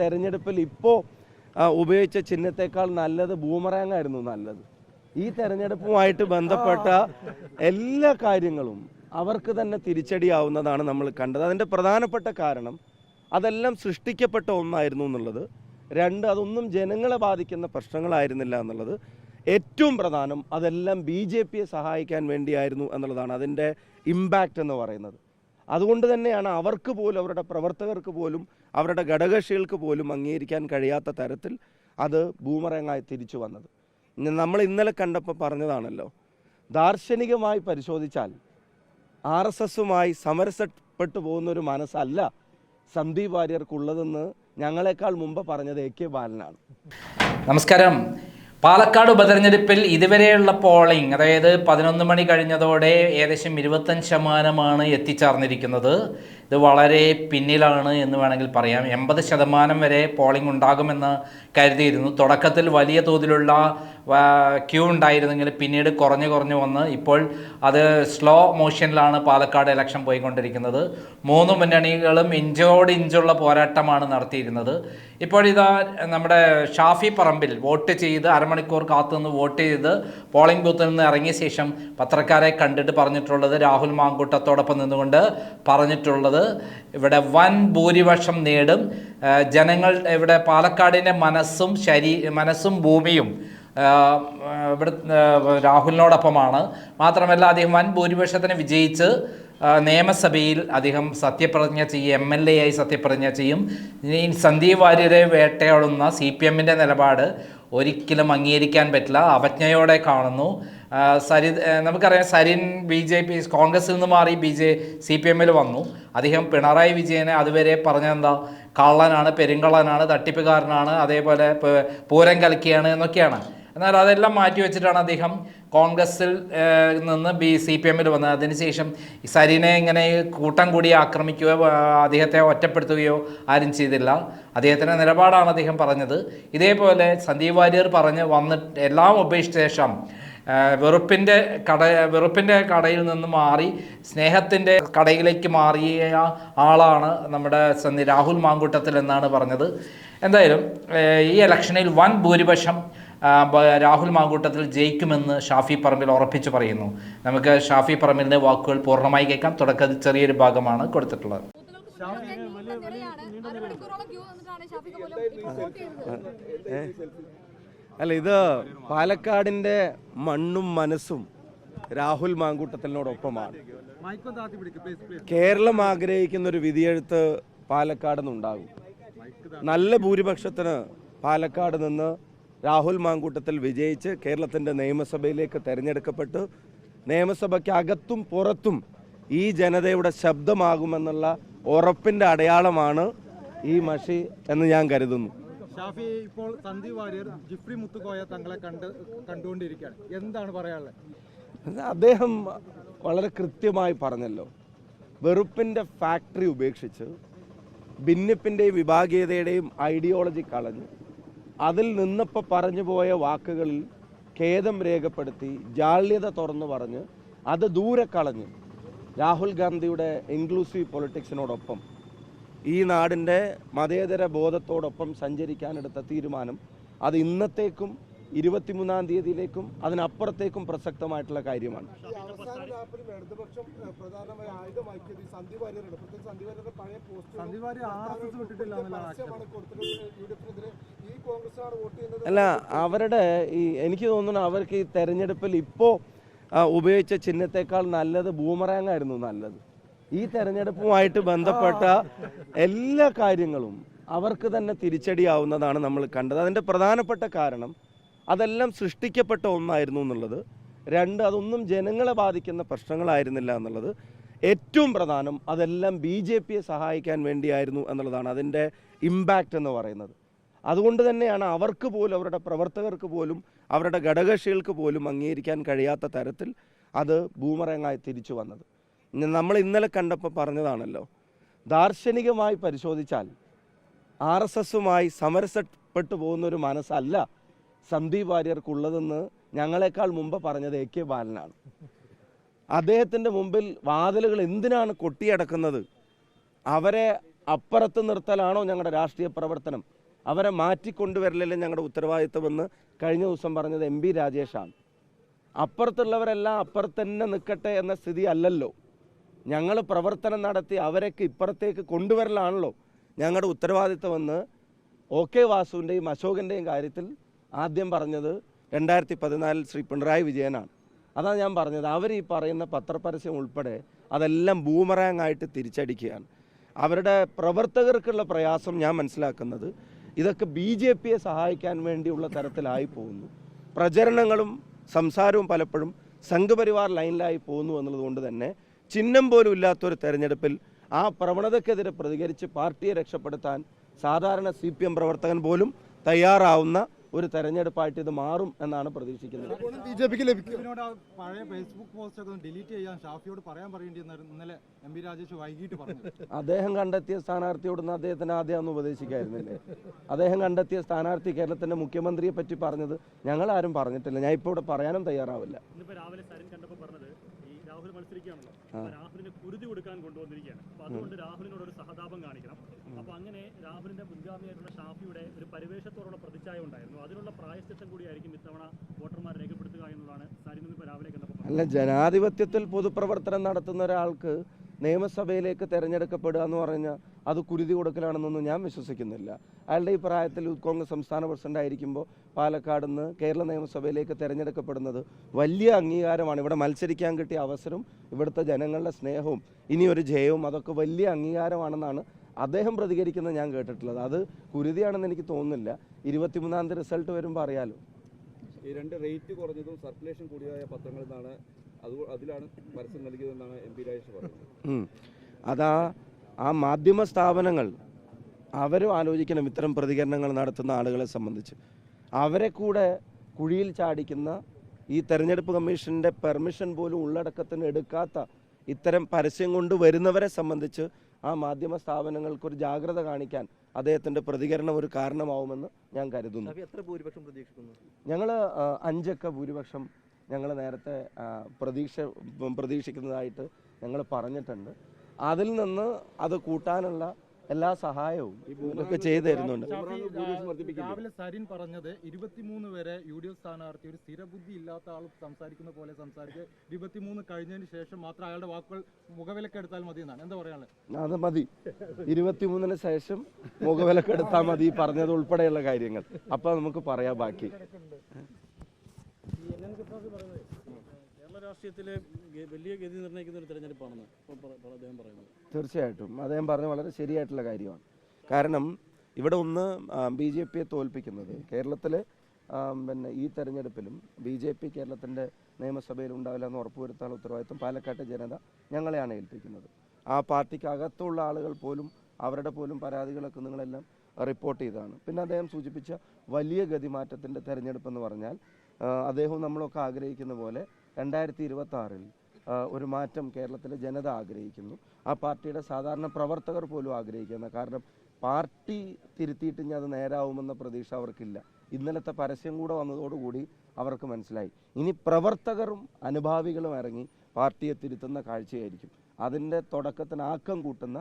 തെരഞ്ഞെടുപ്പിൽ ഇപ്പോൾ ഉപയോഗിച്ച ചിഹ്നത്തെക്കാൾ നല്ലത് ബൂമറാങ് ആയിരുന്നു നല്ലത്. ഈ തെരഞ്ഞെടുപ്പുമായിട്ട് ബന്ധപ്പെട്ട എല്ലാ കാര്യങ്ങളും അവർക്ക് തന്നെ തിരിച്ചടിയാവുന്നതാണ് നമ്മൾ കണ്ടത്. അതിന്റെ പ്രധാനപ്പെട്ട കാരണം അതെല്ലാം സൃഷ്ടിക്കപ്പെട്ട ഒന്നായിരുന്നു എന്നുള്ളത്. രണ്ട് അതൊന്നും ജനങ്ങളെ ബാധിക്കുന്ന പ്രശ്നങ്ങളായിരുന്നില്ല എന്നുള്ളത്. ഏറ്റവും പ്രധാനം അതെല്ലാം ബി ജെ പിയെ സഹായിക്കാൻ വേണ്ടിയായിരുന്നു എന്നുള്ളതാണ് അതിന്റെ ഇമ്പാക്റ്റ് എന്ന് പറയുന്നത്. അതുകൊണ്ട് തന്നെയാണ് അവർക്ക് പോലും അവരുടെ പ്രവർത്തകർക്ക് പോലും അവരുടെ ഘടകകക്ഷികൾക്ക് പോലും അംഗീകരിക്കാൻ കഴിയാത്ത തരത്തിൽ അത് ഭൂമറങ്ങായി തിരിച്ചു വന്നത്. നമ്മൾ ഇന്നലെ കണ്ടപ്പോൾ പറഞ്ഞതാണല്ലോ ദാർശനികമായി പരിശോധിച്ചാൽ ആർ എസ് എസുമായി സമരസപ്പെട്ടു പോകുന്ന ഒരു മനസ്സല്ല സന്ദീപ് വാര്യർക്കുള്ളതെന്ന് ഞങ്ങളെക്കാൾ മുമ്പ് പറഞ്ഞത് എ കെ ബാലനാണ്. നമസ്കാരം. പാലക്കാട് ഉപതെരഞ്ഞെടുപ്പിൽ ഇതുവരെയുള്ള പോളിംഗ് അതായത് പതിനൊന്ന് മണി കഴിഞ്ഞതോടെ ഏകദേശം ഇരുപത്തഞ്ച് ശതമാനമാണ് എത്തിച്ചേർന്നിരിക്കുന്നത്. ഇത് വളരെ പിന്നിലാണ് എന്ന് വേണമെങ്കിൽ പറയാം. എൺപത് ശതമാനം വരെ പോളിംഗ് ഉണ്ടാകുമെന്ന് കരുതിയിരുന്നു. തുടക്കത്തിൽ വലിയ തോതിലുള്ള ക്യൂ ഉണ്ടായിരുന്നെങ്കിൽ പിന്നീട് കുറഞ്ഞു കുറഞ്ഞു വന്ന് ഇപ്പോൾ അത് സ്ലോ മോഷനിലാണ് പാലക്കാട് ഇലക്ഷൻ പോയിക്കൊണ്ടിരിക്കുന്നത്. മൂന്ന് മുന്നണികളും ഇഞ്ചോട് ഇഞ്ചുള്ള പോരാട്ടമാണ് നടത്തിയിരുന്നത്. ഇപ്പോഴിതാ നമ്മുടെ ഷാഫി പറമ്പിൽ വോട്ട് ചെയ്ത് അരമണിക്കൂർ കാത്തുനിന്ന് വോട്ട് ചെയ്ത് പോളിംഗ് ബൂത്തിൽ നിന്ന് ഇറങ്ങിയ ശേഷം പത്രക്കാരെ കണ്ടിട്ട് പറഞ്ഞിട്ടുള്ളത് രാഹുൽ മാങ്കൂട്ടത്തോടൊപ്പം നിന്നുകൊണ്ട് പറഞ്ഞിട്ടുള്ളത്. ഇവിടെ വൻ ഭൂരിപക്ഷം നേടും. ജനങ്ങൾ ഇവിടെ പാലക്കാടിന്റെ മനസ്സും ശരീ മനസ്സും ഭൂമിയും ഇവിടെ രാഹുലിനോടൊപ്പമാണ്. മാത്രമല്ല അദ്ദേഹം വൻ ഭൂരിപക്ഷത്തിന് വിജയിച്ച് നിയമസഭയിൽ അദ്ദേഹം സത്യപ്രതിജ്ഞ ചെയ്യും എം എൽ എ ആയി സത്യപ്രതിജ്ഞ ചെയ്യും. ഇനി സന്ദീപ് വാര്യരെ വേട്ടയാടുന്ന സി പി എമ്മിന്റെ നിലപാട് ഒരിക്കലും അംഗീകരിക്കാൻ പറ്റില്ല. അവജ്ഞയോടെ കാണുന്നു. സരി നമുക്കറിയാം സരിൻ ബി ജെ പി കോൺഗ്രസിൽ നിന്ന് മാറി ബി ജെ സി പി എമ്മിൽ വന്നു. അദ്ദേഹം പിണറായി വിജയനെ അതുവരെ പറഞ്ഞെന്താ കള്ളനാണ് പെരുങ്കള്ളനാണ് തട്ടിപ്പുകാരനാണ് അതേപോലെ പൂരം കലക്കിയാണ് എന്നൊക്കെയാണ്. എന്നാൽ അതെല്ലാം മാറ്റി വെച്ചിട്ടാണ് അദ്ദേഹം കോൺഗ്രസിൽ നിന്ന് ബി സി പി എമ്മിൽ വന്നത്. അതിനുശേഷം സരിനെ ഇങ്ങനെ കൂട്ടം കൂടി ആക്രമിക്കുകയോ അദ്ദേഹത്തെ ഒറ്റപ്പെടുത്തുകയോ ആരും ചെയ്തില്ല. അദ്ദേഹത്തിന്റെ നിലപാടാണ് അദ്ദേഹം പറഞ്ഞത്. ഇതേപോലെ സന്ദീപ് വാര്യർ പറഞ്ഞ് വന്നിട്ട് എല്ലാം ഉപേക്ഷിച്ച ശേഷം വെറുപ്പിന്റെ കട വെറുപ്പിന്റെ കടയിൽ നിന്ന് മാറി സ്നേഹത്തിന്റെ കടയിലേക്ക് മാറിയ ആളാണ് നമ്മുടെ രാഹുൽ മാങ്കൂട്ടത്തിൽ എന്നാണ് പറഞ്ഞത്. എന്തായാലും ഈ ഇലക്ഷനിൽ വൻ ഭൂരിപക്ഷം രാഹുൽ മാങ്കൂട്ടത്തിൽ ജയിക്കുമെന്ന് ഷാഫി പറമ്പിൽ ഉറപ്പിച്ചു പറയുന്നു. നമുക്ക് ഷാഫി പറമ്പിലിന്റെ വാക്കുകൾ പൂർണമായി കേൾക്കാം. തുടക്കത്തിൽ ചെറിയൊരു ഭാഗമാണ് കൊടുത്തിട്ടുള്ളത്. അല്ല ഇത് പാലക്കാടിന്റെ മണ്ണും മനസ്സും രാഹുൽ മാങ്കൂട്ടത്തിനോടൊപ്പമാണ്. കേരളം ആഗ്രഹിക്കുന്ന ഒരു വിധിയെഴുത്ത് പാലക്കാട് നിന്നുണ്ടാകും. നല്ല ഭൂരിപക്ഷത്തിന് പാലക്കാട് നിന്ന് രാഹുൽ മാങ്കൂട്ടത്തിൽ വിജയിച്ച് കേരളത്തിന്റെ നിയമസഭയിലേക്ക് തെരഞ്ഞെടുക്കപ്പെട്ടു. നിയമസഭയ്ക്കകത്തും പുറത്തും ഈ ജനതയുടെ ശബ്ദമാകുമെന്നുള്ള ഉറപ്പിന്റെ അടയാളമാണ് ഈ മഷി എന്ന് ഞാൻ കരുതുന്നു. ഷാഫി ഇപ്പോൾ സന്ദീപ് വാര്യർ ജിഫ്രി മുത്തുകോയ തങ്ങളെ കണ്ട് കണ്ടുകൊണ്ടിരിക്കുകയാണ്. എന്താണ് പറയാനുള്ളത്? അദ്ദേഹം വളരെ കൃത്യമായി പറഞ്ഞല്ലോ. വെറുപ്പിന്റെ ഫാക്ടറി ഉപേക്ഷിച്ച് ഭിന്നിപ്പിന്റെയും വിഭാഗീയതയുടെയും ഐഡിയോളജി കളഞ്ഞ് അതിൽ നിന്നപ്പോൾ പറഞ്ഞു പോയ വാക്കുകളിൽ ഖേദം രേഖപ്പെടുത്തി ജാള്യത തുറന്നു പറഞ്ഞ് അത് ദൂരെ കളഞ്ഞ് രാഹുൽ ഗാന്ധിയുടെ ഇൻക്ലൂസീവ് പൊളിറ്റിക്സിനോടൊപ്പം ഈ നാടിന്റെ മതേതര ബോധത്തോടൊപ്പം സഞ്ചരിക്കാനെടുത്ത തീരുമാനം അത് ഇന്നത്തേക്കും ഇരുപത്തിമൂന്നാം തീയതിയിലേക്കും അതിനപ്പുറത്തേക്കും പ്രസക്തമായിട്ടുള്ള കാര്യമാണ്. അല്ല അവരുടെ ഈ എനിക്ക് തോന്നുന്നു അവർക്ക് ഈ തെരഞ്ഞെടുപ്പിൽ ഇപ്പോ ഉപയോഗിച്ച ചിഹ്നത്തെക്കാൾ നല്ലത് ബൂമറാങ് ആയിരുന്നു നല്ലത്. ഈ തെരഞ്ഞെടുപ്പുമായിട്ട് ബന്ധപ്പെട്ട എല്ലാ കാര്യങ്ങളും അവർക്ക് തന്നെ തിരിച്ചടിയാവുന്നതാണ് നമ്മൾ കണ്ടത്. അതിന്റെ പ്രധാനപ്പെട്ട കാരണം അതെല്ലാം സൃഷ്ടിക്കപ്പെട്ട ഒന്നായിരുന്നു എന്നുള്ളത്. രണ്ട് അതൊന്നും ജനങ്ങളെ ബാധിക്കുന്ന പ്രശ്നങ്ങളായിരുന്നില്ല എന്നുള്ളത്. ഏറ്റവും പ്രധാനം അതെല്ലാം ബി ജെ പിയെ സഹായിക്കാൻ വേണ്ടിയായിരുന്നു എന്നുള്ളതാണ് അതിന്റെ ഇമ്പാക്റ്റ് എന്ന് പറയുന്നത്. അതുകൊണ്ട് തന്നെയാണ് അവർക്ക് പോലും അവരുടെ പ്രവർത്തകർക്ക് പോലും അവരുടെ ഘടകകക്ഷികൾക്ക് പോലും അംഗീകരിക്കാൻ കഴിയാത്ത തരത്തിൽ അത് ബൂമറങ്ങായി തിരിച്ചു വന്നത്. നമ്മൾ ഇന്നലെ കണ്ടപ്പോൾ പറഞ്ഞതാണല്ലോ. ദാർശനികമായി പരിശോധിച്ചാൽ ആർ എസ് എസുമായി സമരസപ്പെട്ടു പോകുന്ന ഒരു മനസ്സല്ല സന്ദീപ് വാര്യർക്കുള്ളതെന്ന് ഞങ്ങളെക്കാൾ മുമ്പ് പറഞ്ഞത് എ കെ ബാലനാണ്. അദ്ദേഹത്തിന്റെ മുമ്പിൽ വാതിലുകൾ എന്തിനാണ് കൊട്ടിയടക്കുന്നത്? അവരെ അപ്പുറത്ത് നിർത്തലാണോ ഞങ്ങളുടെ രാഷ്ട്രീയ പ്രവർത്തനം? അവരെ മാറ്റിക്കൊണ്ടുവരലല്ലേ ഞങ്ങളുടെ ഉത്തരവാദിത്വമെന്ന് കഴിഞ്ഞ ദിവസം പറഞ്ഞത് എം ബി രാജേഷാണ്. അപ്പുറത്തുള്ളവരെല്ലാം അപ്പുറത്ത് തന്നെ നിൽക്കട്ടെ എന്ന സ്ഥിതി അല്ലല്ലോ. ഞങ്ങൾ പ്രവർത്തനം നടത്തി അവരൊക്കെ ഇപ്പുറത്തേക്ക് കൊണ്ടുവരലാണല്ലോ ഞങ്ങളുടെ ഉത്തരവാദിത്വമെന്ന് ഒ കെ വാസുവിന്റെയും അശോകന്റെയും കാര്യത്തിൽ ആദ്യം പറഞ്ഞത് രണ്ടായിരത്തി പതിനാലിൽ ശ്രീ പിണറായി വിജയനാണ്. അതാണ് ഞാൻ പറഞ്ഞത്. അവർ ഈ പറയുന്ന പത്രപരസ്യം ഉൾപ്പെടെ അതെല്ലാം ബൂമറാങ് ആയിട്ട് തിരിച്ചടിക്കുകയാണ്. അവരുടെ പ്രവർത്തകർക്കുള്ള പ്രയാസം ഞാൻ മനസ്സിലാക്കുന്നത് ഇതൊക്കെ ബി ജെ പിയെ സഹായിക്കാൻ വേണ്ടിയുള്ള തരത്തിലായി പോകുന്നു. പ്രചരണങ്ങളും സംസാരവും പലപ്പോഴും സംഘപരിവാർ ലൈനിലായി പോകുന്നു എന്നുള്ളത് കൊണ്ട് തന്നെ ചിഹ്നം പോലും ഇല്ലാത്തൊരു തെരഞ്ഞെടുപ്പിൽ ആ പ്രവണതക്കെതിരെ പ്രതികരിച്ച് പാർട്ടിയെ രക്ഷപ്പെടുത്താൻ സാധാരണ സി പി എം പ്രവർത്തകൻ പോലും തയ്യാറാവുന്ന ഒരു തെരഞ്ഞെടുപ്പായിട്ട് ഇത് മാറും എന്നാണ് പ്രതീക്ഷിക്കുന്നത്. ബി ജെ പിക്ക് പഴയ ഫേസ്ബുക്ക് പോസ്റ്റ് ഒക്കെ ഡിലീറ്റ് ചെയ്യാൻ ഷാഫിയോട് പറയാൻ ഇന്നലെ എം പി രാജേഷ് വൈകിട്ട് പറഞ്ഞു. അദ്ദേഹം കണ്ടെത്തിയ സ്ഥാനാർത്ഥിയോടൊന്ന് അദ്ദേഹത്തിന് ആദ്യം ഒന്ന് ഉപദേശിക്കായിരുന്നില്ലേ? അദ്ദേഹം കണ്ടെത്തിയ സ്ഥാനാർത്ഥി കേരളത്തിന്റെ മുഖ്യമന്ത്രിയെ പറ്റി പറഞ്ഞത് ഞങ്ങൾ ആരും പറഞ്ഞിട്ടില്ല. ഞാൻ ഇപ്പോൾ ഇവിടെ പറയാനും തയ്യാറാവില്ല ഇന്നിപ്പോ രാവിലെ സരിൻ കണ്ടപ്പോൾ പറഞ്ഞത് ഈ രാഹുൽ മത്സരിക്കുകയാണല്ലോ അപ്പൊ രാഹുലിന് കുരുതി കൊടുക്കാൻ കൊണ്ടുവന്നിരിക്കുകയാണ്. അപ്പൊ അതുകൊണ്ട് രാഹുലിനോട് ഒരു സഹതാപം കാണിക്കണം. അപ്പൊ അങ്ങനെ രാഹുലിന്റെ മുൻഗാമിയായിട്ടുള്ള ഷാഫിയുടെ ഒരു പരിവേഷത്തോടുള്ള പ്രതിച്ഛായ ഉണ്ടായിരുന്നു. അതിനുള്ള പ്രായശ്ചിത്തം കൂടിയായിരിക്കും ഇത്തവണ വോട്ടർമാർ രേഖപ്പെടുത്തുക എന്നുള്ളതാണ് സരിൻ ഇന്നിപ്പോ രാവിലെ കണ്ടപ്പോൾ അല്ല ജനാധിപത്യത്തിൽ പൊതുപ്രവർത്തനം നടത്തുന്ന ഒരാൾക്ക് നിയമസഭയിലേക്ക് തിരഞ്ഞെടുക്കപ്പെടുക എന്ന് പറഞ്ഞാൽ അത് കുരുതി കൊടുക്കലാണെന്നൊന്നും ഞാൻ വിശ്വസിക്കുന്നില്ല. അയാളുടെ ഈ പ്രായത്തിൽ കോൺഗ്രസ് സംസ്ഥാന പ്രസിഡന്റ് ആയിരിക്കുമ്പോൾ പാലക്കാട് നിന്ന് കേരള നിയമസഭയിലേക്ക് തിരഞ്ഞെടുക്കപ്പെടുന്നത് വലിയ അംഗീകാരമാണ്. ഇവിടെ മത്സരിക്കാൻ കിട്ടിയ അവസരവും ഇവിടുത്തെ ജനങ്ങളുടെ സ്നേഹവും ഇനിയൊരു ജയവും അതൊക്കെ വലിയ അംഗീകാരമാണെന്നാണ് അദ്ദേഹം പ്രതികരിക്കുന്നത് ഞാൻ കേട്ടിട്ടുള്ളത്. അത് കുരുതിയാണെന്ന് എനിക്ക് തോന്നുന്നില്ല. ഇരുപത്തിമൂന്നാം തീയതി റിസൾട്ട് വരുമ്പോൾ അറിയാലോ. ഈ രണ്ട് റേറ്റ് കുറഞ്ഞതും സർക്കുലേഷൻ കൂടിയതായ പത്രങ്ങളിൽ നിന്നാണ് അത് അതിലാണ് പരസ്യം നൽകിയതെന്നാണ് എം പി രാജേഷ് പറയുന്നത്. അതാ ആ മാധ്യമ സ്ഥാപനങ്ങൾ അവരും ആലോചിക്കണം ഇത്തരം പ്രതികരണങ്ങൾ നടത്തുന്ന ആളുകളെ സംബന്ധിച്ച്. അവരെ കൂടെ കുഴിയിൽ ചാടിക്കുന്ന ഈ തെരഞ്ഞെടുപ്പ് കമ്മീഷന്റെ പെർമിഷൻ പോലും ഉള്ളടക്കത്തിന് എടുക്കാത്ത ഇത്തരം പരസ്യം കൊണ്ട് വരുന്നവരെ സംബന്ധിച്ച് ആ മാധ്യമ സ്ഥാപനങ്ങൾക്ക് ഒരു ജാഗ്രത കാണിക്കാൻ അദ്ദേഹത്തിന്റെ പ്രതികരണം ഒരു കാരണമാവുമെന്ന് ഞാൻ കരുതുന്നു. ഞങ്ങൾ അഞ്ചൊക്കെ ഭൂരിപക്ഷം ഞങ്ങൾ നേരത്തെ പ്രതീക്ഷ പ്രതീക്ഷിക്കുന്നതായിട്ട് ഞങ്ങൾ പറഞ്ഞിട്ടുണ്ട്. അതിൽ നിന്ന് അത് കൂട്ടാനുള്ള എല്ലാ സഹായവും ഒക്കെ ചെയ്തു തരുന്നുണ്ട്. രാവിലെ സരിൻ പറഞ്ഞത് ഇരുപത്തിമൂന്ന് വരെ യു ഡി എഫ് സ്ഥാനാർത്ഥി ഒരു സ്ഥിരബുദ്ധി ഇല്ലാത്ത ആൾ സംസാരിക്കുന്ന പോലെ സംസാരിച്ച് ഇരുപത്തിമൂന്ന് കഴിഞ്ഞതിന് ശേഷം മാത്രം അയാളുടെ വാക്കുകൾ മുഖവിലക്കെടുത്താൽ മതി എന്നാണ്. എന്താ പറയാനുള്ളത്? അത് മതി. ഇരുപത്തിമൂന്നിന് ശേഷം മുഖവിലക്കെടുത്താൽ മതി പറഞ്ഞത് ഉൾപ്പെടെയുള്ള കാര്യങ്ങൾ. അപ്പൊ നമുക്ക് പറയാം ബാക്കി. കേരള രാഷ്ട്രീയത്തിലെ വലിയ ഗതി ഒരു അദ്ദേഹം പറയുന്നത്. തീർച്ചയായിട്ടും. അദ്ദേഹം പറഞ്ഞ വളരെ ശരിയായിട്ടുള്ള കാര്യമാണ്. കാരണം ഇവിടെ ഒന്ന് ബി ജെ പിയെ തോൽപ്പിക്കുന്നത് കേരളത്തിൽ പിന്നെ ഈ തെരഞ്ഞെടുപ്പിലും ബി ജെ പി കേരളത്തിന്റെ നിയമസഭയിൽ ഉണ്ടാവില്ല എന്ന് ഉറപ്പുവരുത്താനുള്ള ഉത്തരവാദിത്വം പാലക്കാട്ടെ ജനത ഞങ്ങളെയാണ് ഏൽപ്പിക്കുന്നത്. ആ പാർട്ടിക്ക് അകത്തുള്ള ആളുകൾ പോലും അവരുടെ പോലും പരാതികളൊക്കെ നിങ്ങളെല്ലാം റിപ്പോർട്ട് ചെയ്തതാണ്. പിന്നെ അദ്ദേഹം സൂചിപ്പിച്ച വലിയ ഗതിമാറ്റത്തിന്റെ തെരഞ്ഞെടുപ്പ് എന്ന് പറഞ്ഞാൽ അദ്ദേഹവും നമ്മളൊക്കെ ആഗ്രഹിക്കുന്ന പോലെ രണ്ടായിരത്തി ഇരുപത്തി ആറിൽ ഒരു മാറ്റം കേരളത്തിലെ ജനത ആഗ്രഹിക്കുന്നു. ആ പാർട്ടിയുടെ സാധാരണ പ്രവർത്തകർ പോലും ആഗ്രഹിക്കുന്ന കാരണം പാർട്ടി തിരുത്തിയിട്ട് ഇനി അത് നേരാവുമെന്ന പ്രതീക്ഷ അവർക്കില്ല. ഇന്നലത്തെ പരസ്യം കൂടെ വന്നതോടുകൂടി അവർക്ക് മനസ്സിലായി. ഇനി പ്രവർത്തകരും അനുഭാവികളും ഇറങ്ങി പാർട്ടിയെ തിരുത്തുന്ന കാഴ്ചയായിരിക്കും. അതിന്റെ തുടക്കത്തിന് ആക്കം കൂട്ടുന്ന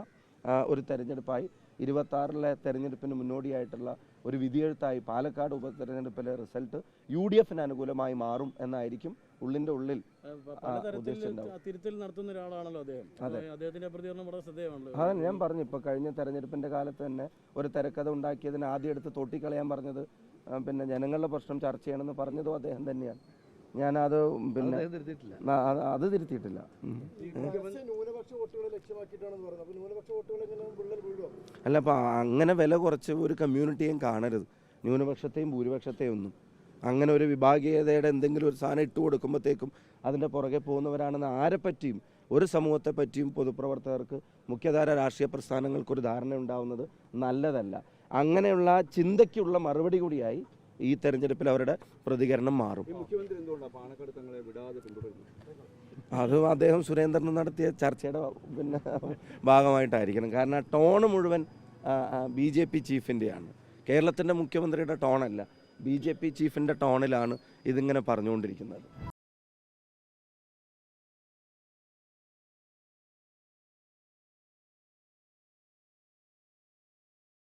ഒരു തെരഞ്ഞെടുപ്പായി ഇരുപത്തി ആറിലെ തെരഞ്ഞെടുപ്പിന് മുന്നോടിയായിട്ടുള്ള ഒരു വിധിയെഴുത്തായി പാലക്കാട് ഉപതെരഞ്ഞെടുപ്പിലെ റിസൾട്ട് യു ഡി എഫിന് അനുകൂലമായി മാറും എന്നായിരിക്കും ഉള്ളിന്റെ ഉള്ളിൽ. തിരുത്തൽ നടത്തുന്ന ഒരാളാണല്ലോ അദ്ദേഹം അതെ. അദ്ദേഹത്തിന്റെ പ്രതികരണം വളരെ ശ്രദ്ധേയമാണല്ലോ അതാണ് ഞാൻ പറഞ്ഞു ഇപ്പൊ കഴിഞ്ഞ തെരഞ്ഞെടുപ്പിന്റെ കാലത്ത് തന്നെ ഒരു തിരക്കഥ ഉണ്ടാക്കിയതിന് ആദ്യം എടുത്ത് തൊട്ടിക്കളയാൻ പറഞ്ഞത് പിന്നെ ജനങ്ങളുടെ പ്രശ്നം ചർച്ച ചെയ്യണമെന്ന് പറഞ്ഞതും അദ്ദേഹം തന്നെയാണ് ഞാനത് പിന്നെ അത് അത് തിരുത്തിയിട്ടില്ല. അല്ല ന്യൂനപക്ഷ വോട്ടുകളെ ലക്ഷ്യമാക്കിയിട്ടാണെന്ന് പറയുന്നത്. അപ്പൊ അങ്ങനെ വില കുറച്ച് ഒരു കമ്മ്യൂണിറ്റിയും കാണരുത്. ന്യൂനപക്ഷത്തെയും ഭൂരിപക്ഷത്തെയും ഒന്നും. അങ്ങനെ ഒരു വിഭാഗീയതയുടെ എന്തെങ്കിലും ഒരു സാധനം ഇട്ട് കൊടുക്കുമ്പോഴത്തേക്കും അതിന്റെ പുറകെ പോകുന്നവരാണെന്ന് ആരെ പറ്റിയും ഒരു സമൂഹത്തെ പറ്റിയും പൊതുപ്രവർത്തകർക്ക് മുഖ്യധാര രാഷ്ട്രീയ പ്രസ്ഥാനങ്ങൾക്കൊരു ധാരണ ഉണ്ടാവുന്നത് നല്ലതല്ല. അങ്ങനെയുള്ള ചിന്തയ്ക്കുള്ള മറുപടി കൂടിയായി ഈ തെരഞ്ഞെടുപ്പിൽ അവരുടെ പ്രതികരണം മാറും. അത് അദ്ദേഹം സുരേന്ദ്രൻ നടത്തിയ ചർച്ചയുടെ പിന്നെ ഭാഗമായിട്ടായിരിക്കണം. കാരണം ആ ടോണ് മുഴുവൻ ബി ജെ പി ചീഫിന്റെയാണ് കേരളത്തിന്റെ മുഖ്യമന്ത്രിയുടെ ടോണല്ല ബി ജെ പി ചീഫിന്റെ ടോണിലാണ് ഇതിങ്ങനെ പറഞ്ഞുകൊണ്ടിരിക്കുന്നത്.